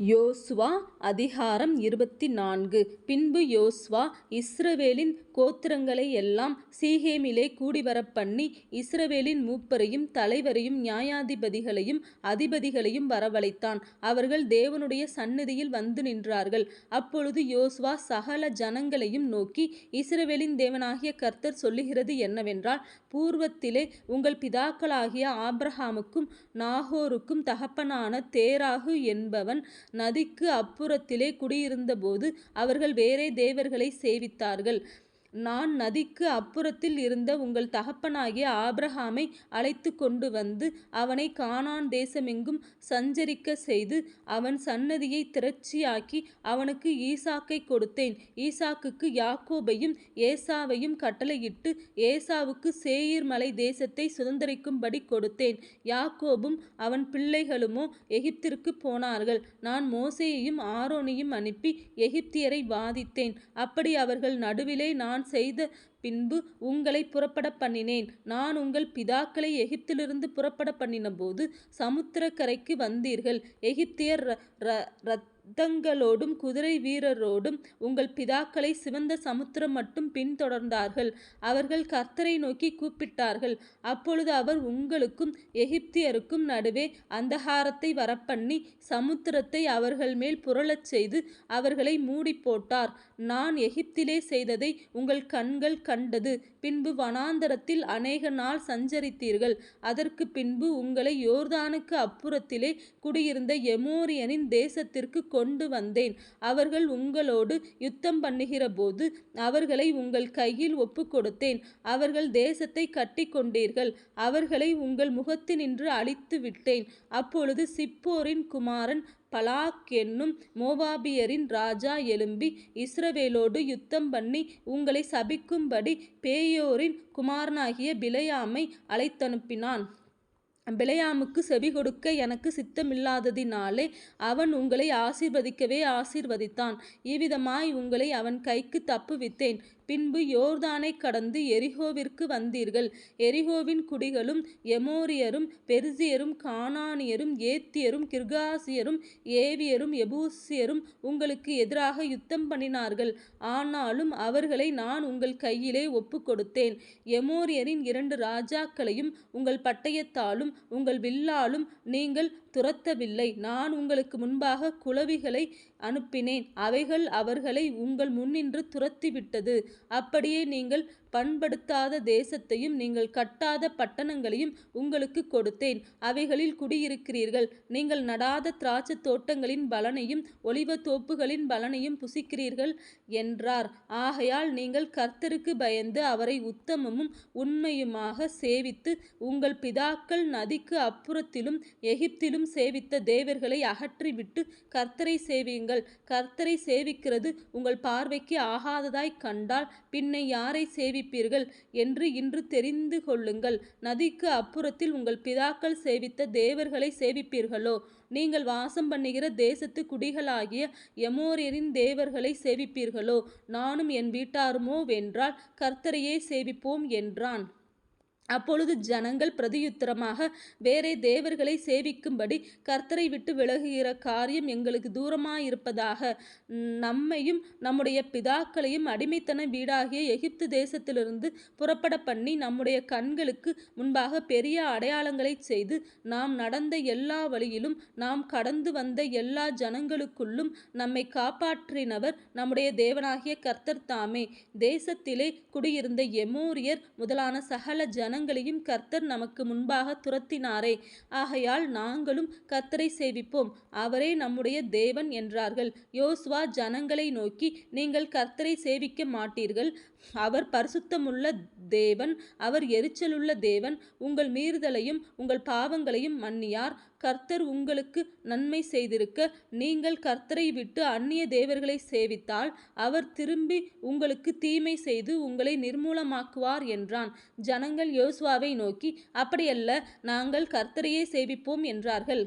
யோசுவா அதிகாரம் இருபத்தி நான்கு பின்பு யோசுவா இஸ்ரவேலின் கோத்திரங்களை எல்லாம் சீகேமிலே கூடிவரப்பண்ணி இஸ்ரவேலின் மூப்பரையும் தலைவரையும் நியாயாதிபதிகளையும் அதிபதிகளையும் வரவழைத்தான். அவர்கள் தேவனுடைய சந்நிதியில் வந்து நின்றார்கள். அப்பொழுது யோசுவா சகல ஜனங்களையும் நோக்கி இஸ்ரவேலின் தேவனாகிய கர்த்தர் சொல்லுகிறது என்னவென்றால் பூர்வத்திலே உங்கள் பிதாக்களாகிய ஆப்ரஹாமுக்கும் நாகோருக்கும் தகப்பனான தேராகு என்பவன் நதிக்கு அப்புறத்திலே குடியிருந்தபோது அவர்கள் வேறே தேவர்களை சேவித்தார்கள். நான் நதிக்கு அப்புறத்தில் இருந்த உங்கள் தகப்பனாகிய ஆபிரகாமை அழைத்துக்கொண்டு வந்து அவனை கானான் தேசமெங்கும் சஞ்சரிக்கச் செய்து அவன் சன்னதியை திரட்சியாக்கி அவனுக்கு ஈசாக்கை கொடுத்தேன். ஈசாக்குக்கு யாக்கோபையும் ஏசாவையும் கட்டளையிட்டு ஏசாவுக்கு சேயீர் மலை தேசத்தை சுதந்தரிக்கும்படி கொடுத்தேன். யாக்கோபும் அவன் பிள்ளைகளுமோ எகிப்திற்குப் போனார்கள். நான் மோசேயையும் ஆரோனையும் அனுப்பி எகிப்தியரை வாதித்தேன். அப்படி அவர்கள் நடுவிலே நான் செய்த பின்பு உங்களைப் புறப்படப்பண்ணினேன். நான் உங்கள் பிதாக்களை எகிப்திலிருந்து புறப்பட பண்ணினபோது சமுத்திரக்கரைக்கு வந்தீர்கள். எகிப்தியர் ரதங்களோடும் குதிரை வீரரோடும் உங்கள் பிதாக்களை சிவந்த சமுத்திரம் மட்டும் பின்தொடர்ந்தார்கள். அவர்கள் கர்த்தரை நோக்கி கூப்பிட்டார்கள். அப்பொழுது அவர் உங்களுக்கும் எகிப்தியருக்கும் நடுவே அந்தகாரத்தை வரப்பண்ணி சமுத்திரத்தை அவர்கள் மேல் புரளச் செய்து அவர்களை மூடிப்போட்டார். நான் எகிப்திலே செய்ததை உங்கள் கண்கள் கண்டது. பின்பு வனாந்தரத்தில் அநேக நாள் சஞ்சரித்தீர்கள். அதற்குப் பின்பு உங்களை யோர்தானுக்கு அப்புறத்திலே குடியிருந்த எமோரியனின் தேசத்திற்கு கொண்டு வந்தேன். அவர்கள் உங்களோடு யுத்தம் பண்ணுகிறபோது அவர்களை உங்கள் கையில் ஒப்புக்கொடுத்தேன். அவர்கள் தேசத்தைக் கட்டிக்கொண்டீர்கள். அவர்களை உங்கள் முகத்தினின்று அழித்துவிட்டேன். அப்பொழுது சிப்போரின் குமாரன் பலாக் என்னும் மோவாபியரின் ராஜா எழும்பி இஸ்ரவேலோடு யுத்தம் பண்ணி உங்களை சபிக்கும்படி பேயோரின் குமாரனாகிய பிலையாமை அழைத்தனுப்பினான். பிளையாமுக்கு செவி கொடுக்க எனக்கு சித்தமில்லாததினாலே அவன் உங்களை ஆசீர்வதிக்கவே ஆசீர்வதித்தான். இவ்விதமாய் உங்களை அவன் கைக்கு தப்புவித்தேன். பின்பு யோர்தானைக் கடந்து எரிகோவிற்கு வந்தீர்கள். எரிகோவின் குடிகளும் எமோரியரும் பெர்சியரும் கானானியரும் ஏத்தியரும் கிர்காசியரும் ஏவியரும் எபூசியரும் உங்களுக்கு எதிராக யுத்தம் பண்ணினார்கள் ஆனாலும் அவர்களை நான் உங்கள் கையிலே ஒப்புக்கொடுத்தேன். எமோரியரின் இரண்டு ராஜாக்களையும் உங்கள் பட்டயத்தாலும் உங்கள் வில்லாலும் நீங்கள் துரத்தவில்லை. நான் உங்களுக்கு முன்பாக குளவிகளை அனுப்பினேன் அவைகள் அவர்களை உங்கள் முன்னின்று துரத்திவிட்டது. அப்படியே நீங்கள் பண்படுத்தாத தேசத்தையும் நீங்கள் கட்டாத பட்டணங்களையும் உங்களுக்கு கொடுத்தேன். அவைகளில் குடியிருக்கிறீர்கள். நீங்கள் நடாத திராட்சைத் தோட்டங்களின் பலனையும் ஒலிவத்தோப்புகளின் பலனையும் புசிக்கிறீர்கள் என்றார். ஆகையால் நீங்கள் கர்த்தருக்கு பயந்து அவரை உத்தமமும் உண்மையுமாக சேவித்து உங்கள் பிதாக்கள் நதிக்கு அப்புறத்திலும் எகிப்திலும் சேவித்த தேவர்களை அகற்றிவிட்டு கர்த்தரை சேவியுங்கள். கர்த்தரை சேவிக்கிறது உங்கள் பார்வைக்கு ஆகாததாய் கண்டால் பின்னை யாரை சேவி சேவிப்பீர்கள் என்று இன்று தெரிந்து கொள்ளுங்கள் நதிக்கு அப்புறத்தில் உங்கள் பிதாக்கள் சேவித்த தேவர்களை சேவிப்பீர்களோ? நீங்கள் வாசம் பண்ணுகிற தேசத்து குடிகளாகிய எமோரியரின் தேவர்களை சேவிப்பீர்களோ? நானும் என் வீட்டாருமோ வென்றால் கர்த்தரையே சேவிப்போம் என்றான். அப்பொழுது ஜனங்கள் பிரதியுத்தரமாக வேறே தேவர்களை சேவிக்கும்படி கர்த்தரை விட்டு விலகுகிற காரியம் எங்களுக்கு தூரமாயிருப்பதாக. நம்மையும் நம்முடைய பிதாக்களையும் அடிமைத்தன வீடாகிய எகிப்து தேசத்திலிருந்து புறப்பட பண்ணி நம்முடைய கண்களுக்கு முன்பாக பெரிய அடையாளங்களைச் செய்து நாம் நடந்த எல்லா வழியிலும் நாம் கடந்து வந்த எல்லா ஜனங்களுக்குள்ளும் நம்மை காப்பாற்றினவர் நம்முடைய தேவனாகிய கர்த்தர் தாமே. தேசத்திலே குடியிருந்த எமோரியர் முதலான சகல ஜன ஜனங்களையும் கர்த்தர் நமக்கு முன்பாக துரத்தினாரே. ஆகையால் நாங்களும் கர்த்தரை சேவிப்போம். அவரே நம்முடைய தேவன் என்றார்கள். யோசுவா ஜனங்களை நோக்கி நீங்கள் கர்த்தரை சேவிக்க மாட்டீர்கள். அவர் பரிசுத்தமுள்ள தேவன் அவர் எரிச்சலுள்ள தேவன். உங்கள் மீறுதலையும் உங்கள் பாவங்களையும் மன்னியார். கர்த்தர் உங்களுக்கு நன்மை செய்திருக்க நீங்கள் கர்த்தரை விட்டு அந்நிய தேவர்களை சேவித்தால் அவர் திரும்பி உங்களுக்கு தீமை செய்து உங்களை நிர்மூலமாக்குவார் என்றான். ஜனங்கள் யோசுவாவை நோக்கி அப்படியல்ல நாங்கள் கர்த்தரையே சேவிப்போம் என்றார்கள்.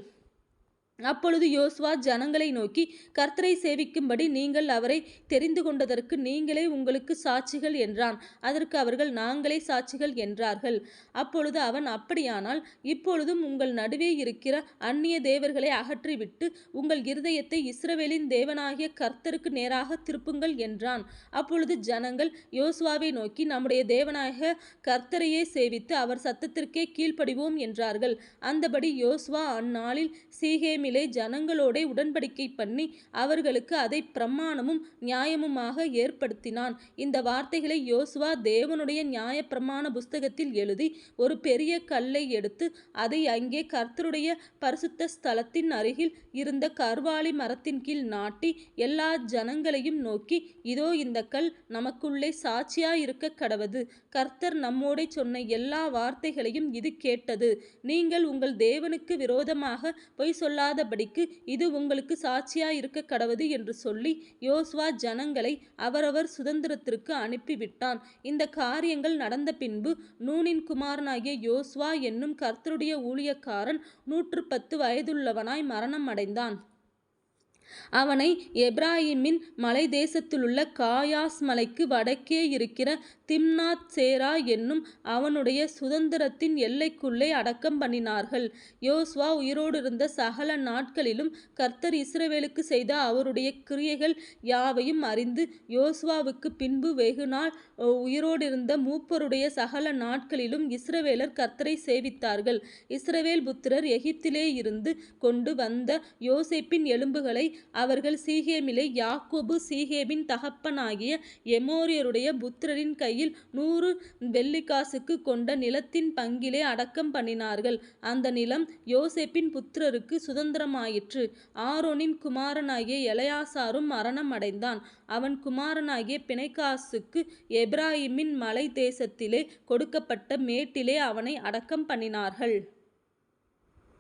அப்பொழுது யோசுவா ஜனங்களை நோக்கி கர்த்தரை சேவிக்கும்படி நீங்கள் அவரை தெரிந்து கொண்டதற்கு நீங்களே உங்களுக்கு சாட்சிகள் என்றான். அதற்கு அவர்கள் நாங்களே சாட்சிகள் என்றார்கள். அப்பொழுது அவன் அப்படியானால் இப்பொழுதும் உங்கள் நடுவே இருக்கிற அந்நிய தேவர்களை அகற்றிவிட்டு உங்கள் இருதயத்தை இஸ்ரவேலின் தேவனாகிய கர்த்தருக்கு நேராக திருப்புங்கள் என்றான். அப்பொழுது ஜனங்கள் யோசுவாவை நோக்கி நம்முடைய தேவனாக கர்த்தரையே சேவித்து அவர் சத்தத்திற்கே கீழ்ப்படிவோம் என்றார்கள். அந்தபடி யோசுவா அந்நாளில் சீகேமில் ஜனங்களோட உடன்படிக்கை பண்ணி அவர்களுக்கு அதை பிரமாணமும் நியாயமுமாக ஏற்படுத்தினான். இந்த வார்த்தைகளை யோசுவா தேவனுடைய நியாய பிரமாண புஸ்தகத்தில் எழுதி ஒரு பெரிய கல்லை எடுத்து அதை அங்கே கர்த்தருடைய பரிசுத்த ஸ்தலத்தின் அருகில் இருந்த கர்வாலி மரத்தின் கீழ் நாட்டி எல்லா ஜனங்களையும் நோக்கி இதோ இந்த கல் நமக்குள்ளே சாட்சியாயிருக்க கடவது. கர்த்தர் நம்மோடே சொன்ன எல்லா வார்த்தைகளையும் இது கேட்டது. நீங்கள் உங்கள் தேவனுக்கு விரோதமாக பொய் இல்லாதபடிக்கு இது உங்களுக்கு சாட்சியாயிருக்க கடவுது என்று சொல்லி யோசுவா ஜனங்களை அவரவர் சுதந்திரத்திற்கு அனுப்பிவிட்டான். இந்த காரியங்கள் நடந்த பின்பு நூனின் குமாரனாகிய யோசுவா என்னும் கர்த்தருடைய ஊழியக்காரன் நூற்று பத்து வயதுள்ளவனாய் மரணம் அடைந்தான். அவனை எப்ராஹிமின் மலை தேசத்திலுள்ள காயாஸ் மலைக்கு வடக்கே இருக்கிற திம்னாத் சேரா என்னும் அவனுடைய சுதந்திரத்தின் எல்லைக்குள்ளே அடக்கம் பண்ணினார்கள். யோஸ்வா உயிரோடு இருந்த சகல நாட்களிலும் கர்த்தர் இஸ்ரவேலுக்கு செய்த அவருடைய கிரியைகள் யாவையும் அறிந்து யோஸ்வாவுக்கு பின்பு வெகுநாள் உயிரோடிருந்த மூப்பருடைய சகல நாட்களிலும் இஸ்ரவேலர் கர்த்தரை சேவித்தார்கள். இஸ்ரவேல் புத்திரர் எகிப்திலே இருந்து கொண்டு வந்த யோசேப்பின் எலும்புகளை அவர்கள் சீகேமிலே யாக்கோபு சீகேமின் தகப்பனாகிய எமோரியருடைய புத்திரரின் கையில் நூறு வெள்ளிக்காசுக்கு கொண்ட நிலத்தின் பங்கிலே அடக்கம் பண்ணினார்கள். அந்த நிலம் யோசேப்பின் புத்திரருக்கு சுதந்திரமாயிற்று. ஆரோனின் குமாரனாகிய எலையாசாரும் மரணம் அடைந்தான் அவன் குமாரனாகிய பிணைக்காசுக்கு எப்ராஹிமின் மலை தேசத்திலே கொடுக்கப்பட்ட மேட்டிலே அவனை அடக்கம் பண்ணினார்கள்.